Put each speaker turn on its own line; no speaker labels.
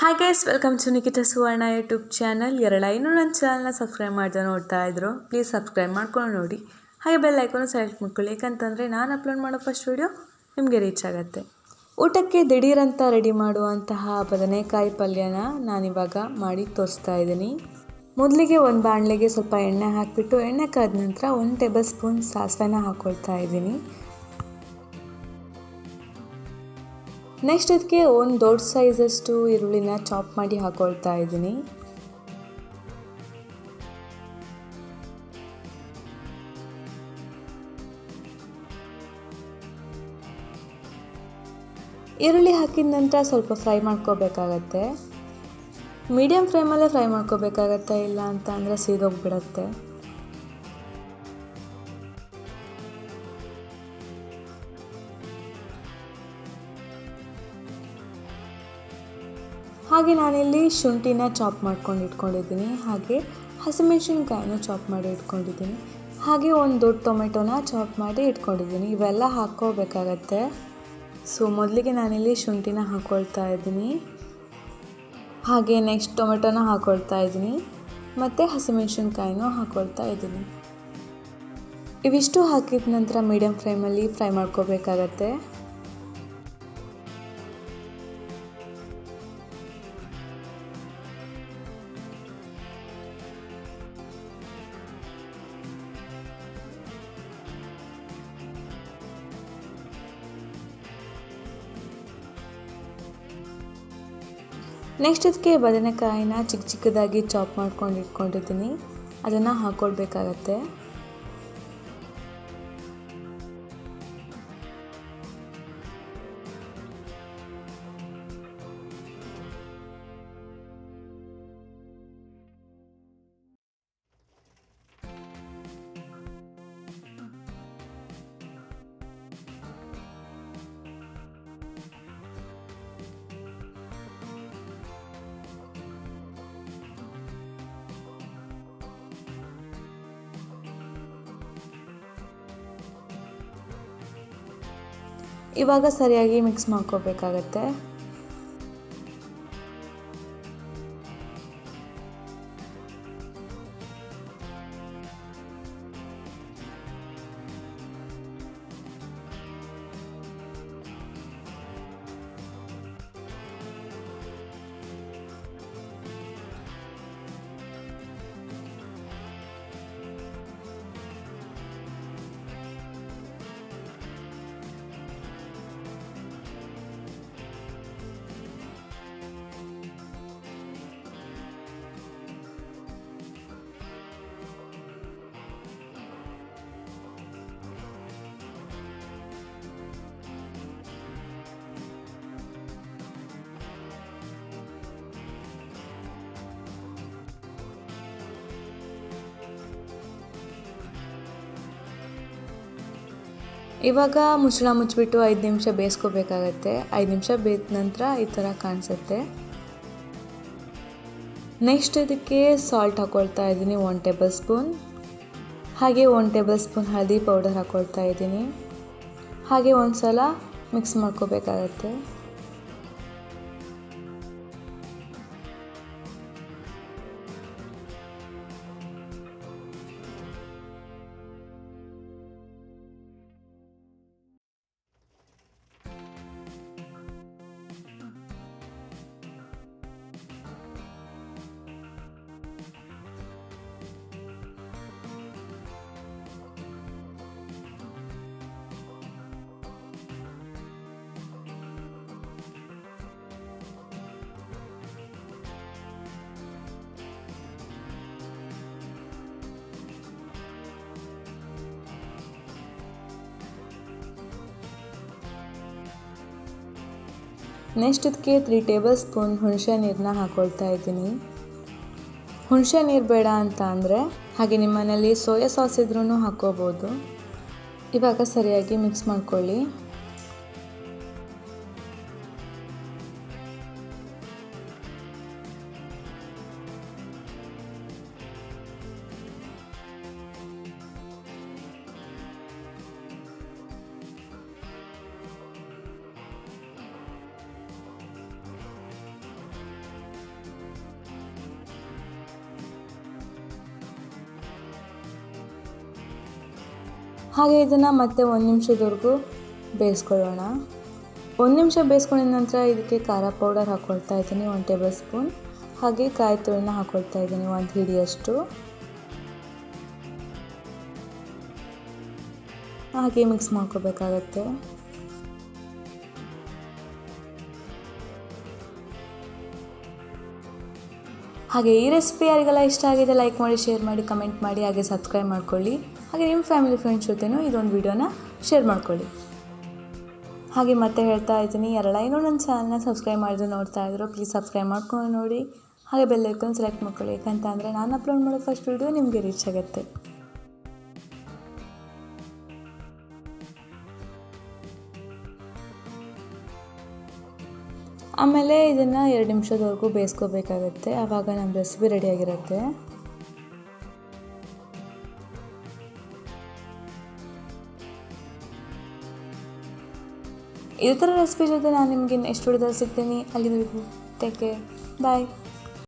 Hi guys welcome to Nikhita Suvarna YouTube channel ಎರಡ ಇನ್ನೂ ನನ್ನ ಚಾನಲ್ನ ಸಬ್ಸ್ಕ್ರೈಬ್ ಮಾಡ್ದೆ ನೋಡ್ತಾ ಇದ್ರು ಪ್ಲೀಸ್ ಸಬ್ಸ್ಕ್ರೈಬ್ ಮಾಡ್ಕೊಂಡು ನೋಡಿ. ಹಾಗೆ ಬೆಲ್ ಐಕೋನು ಸೆಲೆಕ್ಟ್ ಮಾಡ್ಕೊಳ್ಳಿ. ಯಾಕಂತಂದರೆ ನಾನು ಅಪ್ಲೋಡ್ ಮಾಡೋ ಫಸ್ಟ್ ವೀಡಿಯೋ ನಿಮಗೆ ರೀಚ್ ಆಗುತ್ತೆ. ಊಟಕ್ಕೆ ದಿಢೀರಂತ ರೆಡಿ ಮಾಡುವಂತಹ ಬದನೆಕಾಯಿ ಪಲ್ಯನ ನಾನಿವಾಗ ಮಾಡಿ ತೋರಿಸ್ತಾ ಇದ್ದೀನಿ. ಮೊದಲಿಗೆ ಒಂದು ಬಾಣಲೆಗೆ ಸ್ವಲ್ಪ ಎಣ್ಣೆ ಹಾಕಿಬಿಟ್ಟು, ಎಣ್ಣೆ ಕಾದ ನಂತರ ಒಂದು ಟೇಬಲ್ ಸ್ಪೂನ್ ಸಾಸಿವೆನ ಹಾಕ್ಕೊಳ್ತಾ ಇದ್ದೀನಿ. ನೆಕ್ಸ್ಟ್ ಅದಕ್ಕೆ ಒಂದು ದೊಡ್ಡ ಸೈಜಷ್ಟು ಈರುಳ್ಳಿನ ಚಾಪ್ ಮಾಡಿ ಹಾಕೊಳ್ತಾ ಇದ್ದೀನಿ. ಈರುಳ್ಳಿ ಹಾಕಿದ ನಂತರ ಸ್ವಲ್ಪ ಫ್ರೈ ಮಾಡ್ಕೋಬೇಕಾಗತ್ತೆ. ಮೀಡಿಯಮ್ ಫ್ಲೇಮಲ್ಲೇ ಫ್ರೈ ಮಾಡ್ಕೋಬೇಕಾಗತ್ತೆ ಇಲ್ಲ ಅಂತ ಅಂದರೆ ಸೀದೋಗ್ಬಿಡತ್ತೆ. ಹಾಗೆ ನಾನಿಲ್ಲಿ ಶುಂಠಿನ ಚಾಪ್ ಮಾಡ್ಕೊಂಡು ಇಟ್ಕೊಂಡಿದ್ದೀನಿ, ಹಾಗೆ ಹಸಿಮೆಣಸಿನ್ಕಾಯಿನ ಚಾಪ್ ಮಾಡಿ ಇಟ್ಕೊಂಡಿದ್ದೀನಿ, ಹಾಗೆ ಒಂದು ದೊಡ್ಡ ಟೊಮೆಟೊನ ಚಾಪ್ ಮಾಡಿ ಇಟ್ಕೊಂಡಿದ್ದೀನಿ. ಇವೆಲ್ಲ ಹಾಕ್ಕೋಬೇಕಾಗತ್ತೆ. ಸೊ ಮೊದಲಿಗೆ ನಾನಿಲ್ಲಿ ಶುಂಠಿನ ಹಾಕ್ಕೊಳ್ತಾ ಇದ್ದೀನಿ. ಹಾಗೆ ನೆಕ್ಸ್ಟ್ ಟೊಮೆಟೊನ ಹಾಕ್ಕೊಳ್ತಾ ಇದ್ದೀನಿ. ಮತ್ತು ಹಸಿಮೆಣಸಿನ್ಕಾಯಿನೂ ಹಾಕ್ಕೊಳ್ತಾ ಇದ್ದೀನಿ. ಇವಿಷ್ಟು ಹಾಕಿದ ನಂತರ ಮೀಡಿಯಮ್ ಫ್ಲೇಮಲ್ಲಿ ಫ್ರೈ ಮಾಡ್ಕೋಬೇಕಾಗತ್ತೆ. ನೆಕ್ಸ್ಟ್ ಅದಕ್ಕೆ ಬದನೆಕಾಯಿನ ಚಿಕ್ಕ ಚಿಕ್ಕದಾಗಿ ಚಾಪ್ ಮಾಡ್ಕೊಂಡು ಇಟ್ಕೊಂಡಿದ್ದೀನಿ. ಅದನ್ನು ಹಾಕ್ಕೊಳ್ಬೇಕಾಗತ್ತೆ ಇವಾಗ ಸರಿಯಾಗಿ ಮಿಕ್ಸ್ ಮಾಡ್ಕೋಬೇಕಾಗತ್ತೆ. ಇವಾಗ ಮುಚ್ಚಳ ಮುಚ್ಚಿಬಿಟ್ಟು ಐದು ನಿಮಿಷ ಬೇಯಿಸ್ಕೋಬೇಕಾಗತ್ತೆ. ಐದು ನಿಮಿಷ ಬೇಯ್ದ ನಂತರ ಈ ಥರ ಕಾಣಿಸುತ್ತೆ. ನೆಕ್ಸ್ಟ್ ಇದಕ್ಕೆ ಸಾಲ್ಟ್ ಹಾಕ್ಕೊಳ್ತಾ ಇದ್ದೀನಿ ಒನ್ ಟೇಬಲ್ ಸ್ಪೂನ್ ಹಾಗೆ ಒನ್ ಟೇಬಲ್ ಸ್ಪೂನ್ ಹಳದಿ ಪೌಡರ್ ಹಾಕ್ಕೊಳ್ತಾ ಇದ್ದೀನಿ. ಹಾಗೆ ಒಂದು ಸಲ ಮಿಕ್ಸ್ ಮಾಡ್ಕೋಬೇಕಾಗತ್ತೆ. ನೆಕ್ಸ್ಟ್ ಇದಕ್ಕೆ ತ್ರೀ ಟೇಬಲ್ ಸ್ಪೂನ್ ಹುಣಸೆ ನೀರನ್ನ ಹಾಕ್ಕೊಳ್ತಾ ಇದ್ದೀನಿ. ಹುಣಸೆ ನೀರು ಬೇಡ ಅಂತ ಅಂದರೆ ಹಾಗೆ ನಿಮ್ಮ ಮನೇಲಿ ಸೋಯಾ ಸಾಸ್ ಇದ್ರೂ ಹಾಕ್ಕೋಬೋದು. ಇವಾಗ ಸರಿಯಾಗಿ ಮಿಕ್ಸ್ ಮಾಡ್ಕೊಳ್ಳಿ. ಹಾಗೆ ಇದನ್ನು ಮತ್ತೆ ಒಂದು ನಿಮಿಷದವರೆಗೂ ಬೇಯಿಸ್ಕೊಳ್ಳೋಣ. ಒಂದು ನಿಮಿಷ ಬೇಯಿಸ್ಕೊಂಡಿದ ನಂತರ ಇದಕ್ಕೆ ಖಾರ ಪೌಡರ್ ಹಾಕ್ಕೊಳ್ತಾ ಇದ್ದೀನಿ, ಒಂದು ಟೇಬಲ್ ಸ್ಪೂನ್ ಹಾಗೆ ಕಾಯಿ ತುರಿನ ಹಾಕ್ಕೊಳ್ತಾ ಇದ್ದೀನಿ, ಒಂದು ಹಿಡಿಯಷ್ಟು. ಹಾಗೆ ಮಿಕ್ಸ್ ಮಾಡ್ಕೋಬೇಕಾಗತ್ತೆ. ಹಾಗೆ ಈ ರೆಸಿಪಿ ಯಾರಿಗೆಲ್ಲ ಇಷ್ಟ ಆಗಿದೆ ಲೈಕ್ ಮಾಡಿ ಶೇರ್ ಮಾಡಿ ಕಮೆಂಟ್ ಮಾಡಿ, ಹಾಗೆ ಸಬ್ಸ್ಕ್ರೈಬ್ ಮಾಡ್ಕೊಳ್ಳಿ. ಹಾಗೆ ನಿಮ್ಮ ಫ್ಯಾಮಿಲಿ ಫ್ರೆಂಡ್ಸ್ ಜೊತೆನೂ ಇದೊಂದು ವಿಡಿಯೋನ ಶೇರ್ ಮಾಡ್ಕೊಳ್ಳಿ. ಹಾಗೆ ಮತ್ತೆ ಹೇಳ್ತಾ ಇದ್ದೀನಿ, ಯಾರೆಲ್ಲ ಏನೋ ನನ್ನ ಚಾನಲ್ನ ಸಬ್ಸ್ಕ್ರೈಬ್ ಮಾಡಿದ್ರು ನೋಡ್ತಾ ಇದ್ರು ಪ್ಲೀಸ್ ಸಬ್ಸ್ಕ್ರೈಬ್ ಮಾಡ್ಕೊಂಡು ನೋಡಿ. ಹಾಗೆ ಬೆಲ್ ಐಕನ್ ಸೆಲೆಕ್ಟ್ ಮಾಡ್ಕೊಳ್ಳಿ ಯಾಕಂತ ಅಂದರೆ ನಾನು ಅಪ್ಲೋಡ್ ಮಾಡೋ ಫಸ್ಟ್ ವಿಡಿಯೋ ನಿಮಗೆ ರೀಚ್ ಆಗುತ್ತೆ. ಆಮೇಲೆ ಇದನ್ನು ಎರಡು ನಿಮಿಷದವರೆಗೂ ಬೇಯಿಸ್ಕೋಬೇಕಾಗತ್ತೆ, ಆವಾಗ ನಮ್ಮ ರೆಸಿಪಿ ರೆಡಿಯಾಗಿರುತ್ತೆ ಇದೇ ಥರ ರೆಸಿಪಿ ಜೊತೆ ನಾನು ನಿಮಗೆ ನೆಕ್ಸ್ಟ್ ವಿಡಿಯೋದಲ್ಲಿ ಸಿಗ್ತೀನಿ ಅಲ್ಲಿವರೆಗೂ ಟೇಕ್ ಕೇರ್ ಬಾಯ್